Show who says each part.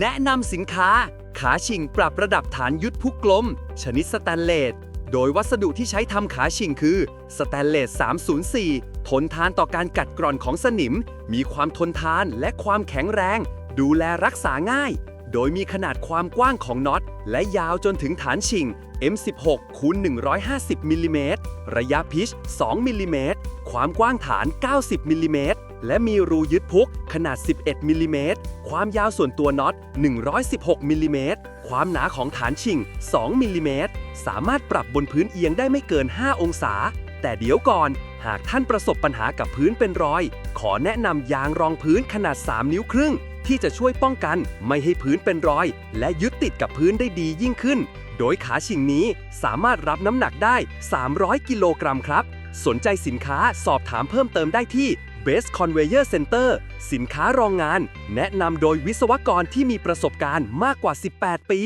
Speaker 1: แนะนำสินค้า ขาชิงปรับระดับฐานยุทธพุกกลม ชนิดสแตนเลส โดยวัสดุที่ใช้ทำขาชิงคือสแตนเลส 304 ทนทานต่อการกัดกร่อนของสนิม มีความทนทานและความแข็งแรง ดูแลรักษาง่าย โดยมีขนาดความกว้างของน็อต และยาวจนถึงฐานชิง M16 คูณ150มิลลิเมตรระยะพิช 2มิลลิเมตรความกว้างฐาน 90มิลลิเมตร และมีรูยึดพุกขนาด 11มิลลิเมตร ความยาวส่วนตัวน็อต 116มิลลิเมตร ความหนาของฐานชิง 2มิลลิเมตร สามารถปรับบนพื้นเอียงได้ไม่เกิน 5 องศา แต่เดี๋ยวก่อน หากท่านประสบปัญหากับพื้นเป็นรอย ขอแนะนำยางรองพื้นขนาด 3 นิ้วครึ่ง ที่จะช่วยป้องกันไม่ให้พื้นเป็นรอย และยึดติดกับพื้นได้ดียิ่งขึ้น โดยขาชิงนี้สามารถรับน้ำหนักได้ 300 กิโลกรัมครับสนใจสินค้าสอบถามเพิ่มเติมได้ที่ Base Conveyor Center สินค้ารองงาน แนะนำโดยวิศวกรที่มีประสบการณ์มากกว่า 18 ปี